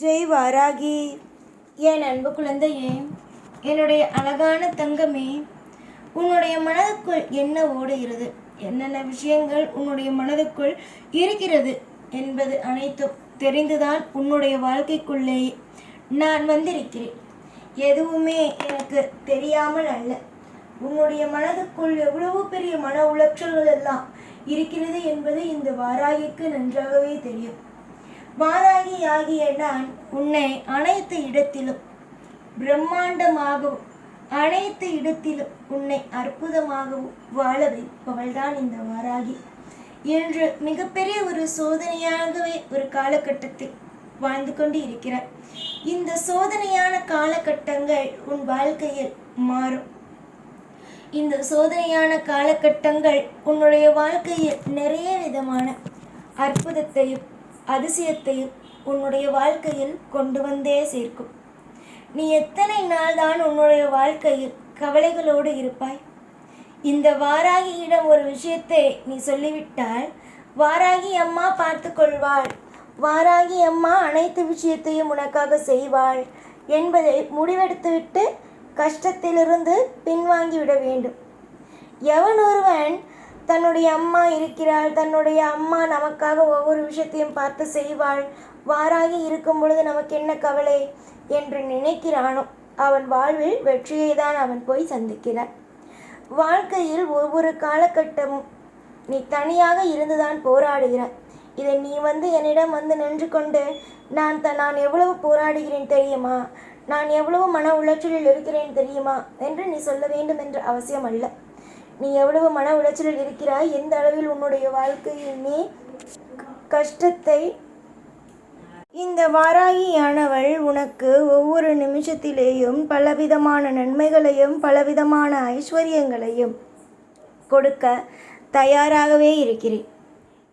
ஜெய் வாராகி என் அன்பு குழந்தையே என்னுடைய அழகான தங்கமே உன்னுடைய மனதுக்குள் என்ன ஓடுகிறது? என்னென்ன விஷயங்கள் உன்னுடைய மனதுக்குள் இருக்கிறது என்பது அனைத்தும் தெரிந்துதான் உன்னுடைய வாழ்க்கைக்குள்ளே நான் வந்திருக்கிறேன். எதுவுமே எனக்கு தெரியாமல் அல்ல. உன்னுடைய மனதுக்குள் எவ்வளவு பெரிய மன உளைச்சல்கள் எல்லாம் இருக்கிறது என்பது இந்த வாராகிக்கு நன்றாகவே தெரியும். வாராகி ஆகிய நான் உன்னை அனைத்து இடத்திலும் பிரம்மாண்டமாகவும் அனைத்து இடத்திலும் உன்னை அற்புதமாகவும் வாழ வைப்பவள்தான் இந்த வாராகி. என்று மிகப்பெரிய ஒரு சோதனையாகவே ஒரு காலகட்டத்தில் வாழ்ந்து கொண்டு இருக்கிறார் இந்த சோதனையான காலகட்டங்கள் உன் வாழ்க்கையில் மாறும். இந்த சோதனையான காலகட்டங்கள் உன்னுடைய வாழ்க்கையில் நிறைய விதமான அற்புதத்தையும் அதிசயத்தையும் உன்னுடைய வாழ்க்கையில் கொண்டு வந்தே சேர்க்கும். நீ எத்தனை நாள் தான் உன்னுடைய வாழ்க்கையில் கவலைகளோடு இருப்பாய்? இந்த வாராகியிடம் ஒரு விஷயத்தை நீ சொல்லிவிட்டால் வாராகி அம்மா பார்த்து கொள்வாள். வாராகி அம்மா அனைத்து விஷயத்தையும் உனக்காக செய்வாள் என்பதை முடிவெடுத்துவிட்டு கஷ்டத்திலிருந்து பின்வாங்கி விட வேண்டும். எவன் ஒருவன் தன்னுடைய அம்மா இருக்கிறாள் தன்னுடைய அம்மா நமக்காக ஒவ்வொரு விஷயத்தையும் பார்த்து செய்வாள். வாராகி இருக்கும் பொழுது நமக்கு என்ன கவலை என்று நினைக்கிறானோ அவன் வாழ்வில் வெற்றியை தான் அவன் போய் சந்திக்கிறான். வாழ்க்கையில் ஒவ்வொரு காலகட்டமும் நீ தனியாக இருந்துதான் போராடுகிறாய். இதை நீ வந்து என்னிடம் வந்து நின்று கொண்டு நான் த நான் எவ்வளவு போராடுகிறேன் தெரியுமா? நான் எவ்வளவு மன உளைச்சலில் இருக்கிறேன் தெரியுமா? என்று நீ சொல்ல வேண்டும் என்ற அவசியம் அல்ல. நீ எவ்வளவு மன உளைச்சலில் இருக்கிறாய்? எந்த அளவில் உன்னுடைய வாழ்க்கையில் நீ கஷ்டத்தை இந்த வாராகியானவள் உனக்கு ஒவ்வொரு நிமிஷத்திலேயும் பலவிதமான நன்மைகளையும் பலவிதமான ஐஸ்வர்யங்களையும் கொடுக்க தயாராகவே இருக்கிறேன்.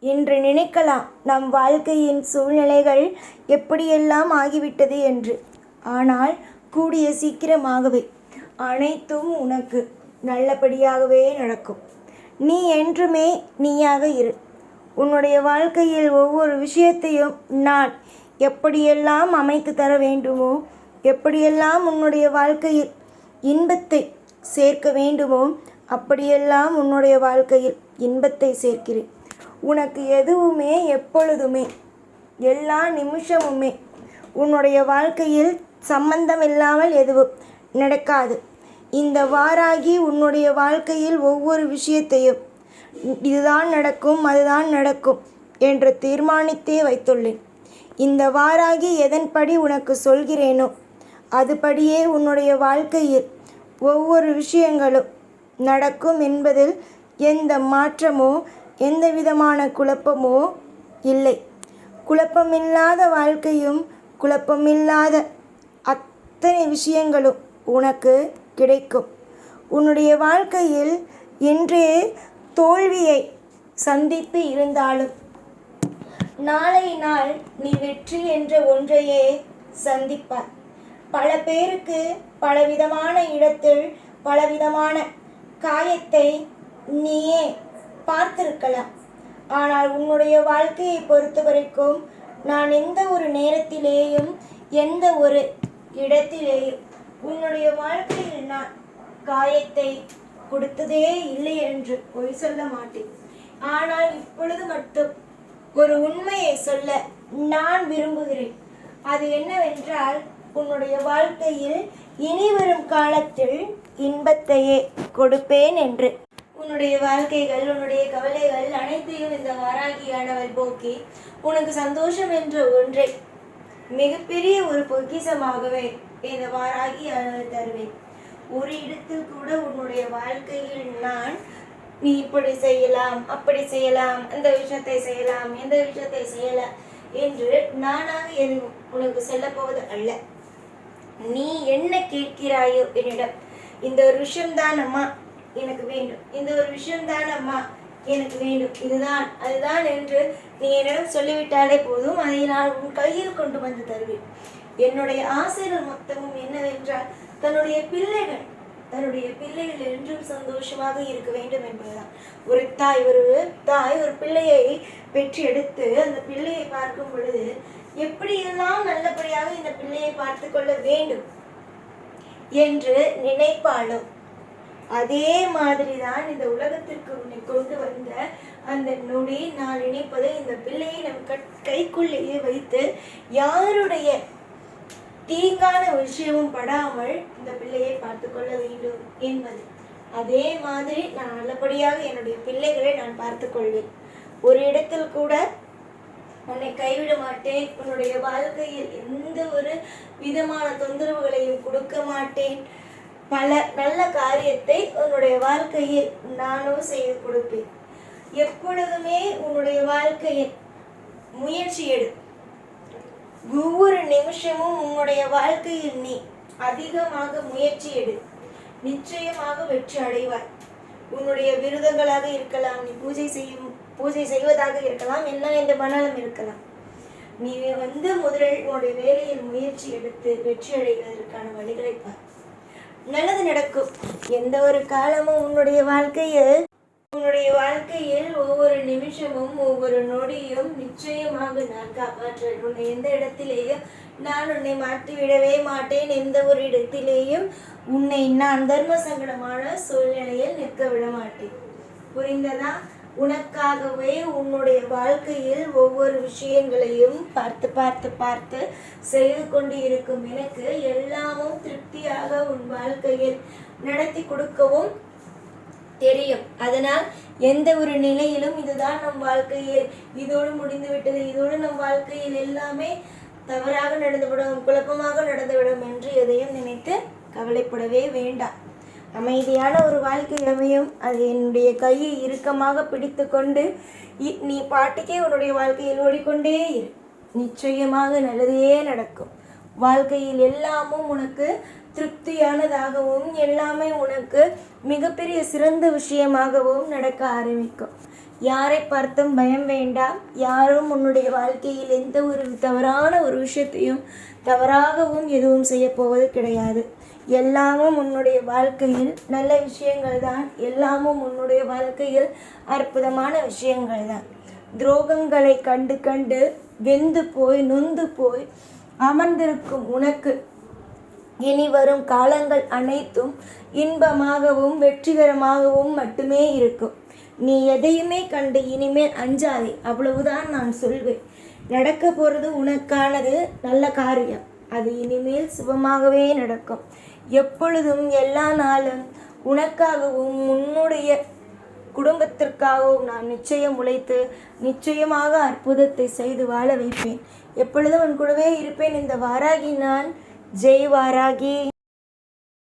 என்று நினைக்கலாம் நம் வாழ்க்கையின் சூழ்நிலைகள் எப்படியெல்லாம் ஆகிவிட்டது என்று. ஆனால் கூடிய சீக்கிரமாகவே அனைத்தும் உனக்கு நல்லபடியாகவே நடக்கும். நீ என்றுமே நீயாக இரு. உன்னுடைய வாழ்க்கையில் ஒவ்வொரு விஷயத்தையும் நான் எப்படியெல்லாம் அமைத்து தர வேண்டுமோ எப்படியெல்லாம் உன்னுடைய வாழ்க்கையில் இன்பத்தை சேர்க்க வேண்டுமோ அப்படியெல்லாம் உன்னுடைய வாழ்க்கையில் இன்பத்தை சேர்க்கிறேன். உனக்கு எதுவுமே எப்பொழுதுமே எல்லா நிமிஷமுமே உன்னுடைய வாழ்க்கையில் சம்பந்தம் இல்லாமல் எதுவும் நடக்காது. இந்த வாராகி உன்னுடைய வாழ்க்கையில் ஒவ்வொரு விஷயத்தையும் இதுதான் நடக்கும் அதுதான் நடக்கும் என்று தீர்மானித்தே வைத்துள்ளேன். இந்த வாராகி எதன்படி உனக்கு சொல்கிறேனோ அதுபடியே உன்னுடைய வாழ்க்கையில் ஒவ்வொரு விஷயங்களும் நடக்கும் என்பதில் எந்த மாற்றமோ எந்த விதமான குழப்பமோ இல்லை. குழப்பமில்லாத வாழ்க்கையும் குழப்பமில்லாத அத்தனை விஷயங்களும் உனக்கு கிடைக்கும். உன்னுடைய வாழ்க்கையில் இன்றே தோல்வியை சந்தித்து இருந்தாலும் நாளை நாள் நீ வெற்றி என்ற ஒன்றையே சந்திப்பாய். பல பேருக்கு பலவிதமான இடத்தில் பலவிதமான காயத்தை நீயே பார்த்திருக்கலாம். ஆனால் உன்னுடைய வாழ்க்கையை பொறுத்த வரைக்கும் நான் எந்த ஒரு நேரத்திலேயும் எந்த ஒரு இடத்திலேயும் உன்னுடைய வாழ்க்கையில் நான் காயத்தை கொடுத்ததே இல்லை என்று பொய் சொல்ல மாட்டேன். ஆனால் இப்பொழுது மட்டும் ஒரு உண்மையை சொல்ல நான் விரும்புகிறேன். அது என்னவென்றால் உன்னுடைய வாழ்க்கையில் இனி வரும் காலத்தில் இன்பத்தையே கொடுப்பேன் என்று. உன்னுடைய வாழ்க்கைகள் உன்னுடைய கவலைகள் அனைத்தையும் இந்த வாராகியானவள் போக்கி உனக்கு சந்தோஷம் என்ற ஒன்றை மிகப்பெரிய ஒரு பொக்கிசமாகவே இந்த தருவேன். ஒரு இடத்தில் கூட உன்னுடைய வாழ்க்கையில் நான் நீ இப்படி செய்யலாம் அப்படி செய்யலாம் அந்த விஷயத்தை செய்யலாம் எந்த விஷயத்தை செய்யலாம் என்று நானாக எதுவும் உனக்கு சொல்லப்போவது அல்ல. நீ என்ன கேட்கிறாயோ என்னிடம் இந்த ஒரு விஷயம்தான் அம்மா எனக்கு வேண்டும். இந்த ஒரு விஷயம்தான் அம்மா எனக்கு வேண்டும். இதுதான் அதுதான் என்று நீ என்னிடம் சொல்லிவிட்டாலே போதும் அதை நான் உன் கையில் கொண்டு வந்து தருவேன். என்னுடைய ஆசைகள் மொத்தமும் என்னவென்றால் தன்னுடைய பிள்ளைகள் தன்னுடைய பிள்ளைகள் என்றும் சந்தோஷமாக இருக்க வேண்டும் என்பதுதான். ஒரு தாய் ஒரு தாய் ஒரு பிள்ளையை பெற்று எடுத்து அந்த பிள்ளையை பார்க்கும் பொழுது எப்படியெல்லாம் நல்லபடியாக இந்த பிள்ளையை பார்த்து கொள்ள வேண்டும் என்று நினைப்பாளோ அதே மாதிரி தான் இந்த உலகத்திற்கு உன்னை கொண்டு வந்த அந்த நொடி நான் நினைப்பதை இந்த பிள்ளையை நம் கட் கைக்குள்ளேயே வைத்து யாருடைய தீங்கான விஷயமும் படாமல் இந்த பிள்ளையை பார்த்து கொள்ள வேண்டும் என்பது. அதே மாதிரி நான் நல்லபடியாக என்னுடைய பிள்ளைகளை நான் பார்த்து கொள்வேன். ஒரு இடத்தில் கூட உன்னை கைவிட மாட்டேன். உன்னுடைய வாழ்க்கையில் எந்த ஒரு விதமான தொந்தரவுகளையும் கொடுக்க மாட்டேன். பல நல்ல காரியத்தை உன்னுடைய வாழ்க்கையில் நானும் செய்து கொடுப்பேன். எப்பொழுதுமே உன்னுடைய வாழ்க்கையில் முயற்சி எடு. ஒவ்வொரு நிமிஷமும் உன்னுடைய வாழ்க்கையில் நீ அதிகமாக முயற்சி எடு. நிச்சயமாக வெற்றி அடைவாய். உன்னுடைய விருதங்களாக இருக்கலாம் நீ பூஜை செய்யும் பூஜை செய்வதாக இருக்கலாம் என்ன என்ற மனநலம் இருக்கலாம். நீ வந்து முதலில் உன்னுடைய வேலையில் முயற்சி எடுத்து வெற்றி அடைவதற்கான வழிகளை பார். நல்லது நடக்கும். எந்த ஒரு காலமும் உன்னுடைய வாழ்க்கையில் உன்னுடைய வாழ்க்கையில் ஒவ்வொரு நிமிஷமும் ஒவ்வொரு நொடியும் நிச்சயமாக நான் காப்பாற்றுவேன். உன்னை எந்த இடத்திலேயும் நான் உன்னை மாற்றி விடவே மாட்டேன். எந்த ஒரு இடத்திலேயும் உன்னை நான் தர்ம சங்கடமான சூழ்நிலையில் நிற்க விட மாட்டேன். புரிந்ததா? உனக்காகவே உன்னுடைய வாழ்க்கையில் ஒவ்வொரு விஷயங்களையும் பார்த்து பார்த்து பார்த்து செய்து கொண்டு இருக்கும் எனக்கு எல்லாமும் திருப்தியாக உன் வாழ்க்கையில் நடத்தி கொடுக்கவும் தெரியும். அதனால் எந்த ஒரு நிலையிலும் இதுதான் நம் வாழ்க்கையில். இதோடு முடிந்து விட்டது இதோடு நம் வாழ்க்கையில் எல்லாமே தவறாக நடந்துவிடும் குழப்பமாக நடந்துவிடும் என்று எதையும் நினைத்து கவலைப்படவே வேண்டாம். அமைதியான ஒரு வாழ்க்கை அமையும். அது என்னுடைய கையை இறுக்கமாக பிடித்து கொண்டு இ- நீ பாட்டுக்கே உன்னுடைய வாழ்க்கையில் ஓடிக்கொண்டே இரு. நிச்சயமாக நல்லதே நடக்கும். வாழ்க்கையில் எல்லாமும் உனக்கு திருப்தியானதாகவும் எல்லாமே உனக்கு மிகப்பெரிய சிறந்த விஷயமாகவும் நடக்க ஆரம்பிக்கும். யாரை பார்த்தும் பயம் வேண்டாம். யாரும் உன்னுடைய வாழ்க்கையில் எந்த ஒரு தவறான ஒரு விஷயத்தையும் தவறாகவும் எதுவும் செய்ய போவது கிடையாது. எல்லாமும் உன்னுடைய வாழ்க்கையில் நல்ல விஷயங்கள் தான். எல்லாமும் உன்னுடைய வாழ்க்கையில் அற்புதமான விஷயங்கள் தான். துரோகங்களை கண்டு கண்டு வெந்து போய் நொந்து போய் அமர்ந்திருக்கும் உனக்கு இனி வரும் காலங்கள் அனைத்தும் இன்பமாகவும் வெற்றிகரமாகவும் மட்டுமே இருக்கும். நீ எதையுமே கண்டு இனிமேல் அஞ்சாதே அவ்வளவுதான் நான் சொல்வேன். நடக்க போகிறது உனக்கானது நல்ல காரியம். அது இனிமேல் சுபமாகவே நடக்கும். எப்பொழுதும் எல்லா நாளும் உனக்காகவும் உன்னுடைய குடும்பத்திற்காகவும் நான் நிச்சயம் உழைத்து நிச்சயமாக அற்புதத்தை செய்து வாழ வைப்பேன். எப்பொழுதும் உன் கூடவே இருப்பேன். இந்த வாராகி நான் ஜெய் வாராகி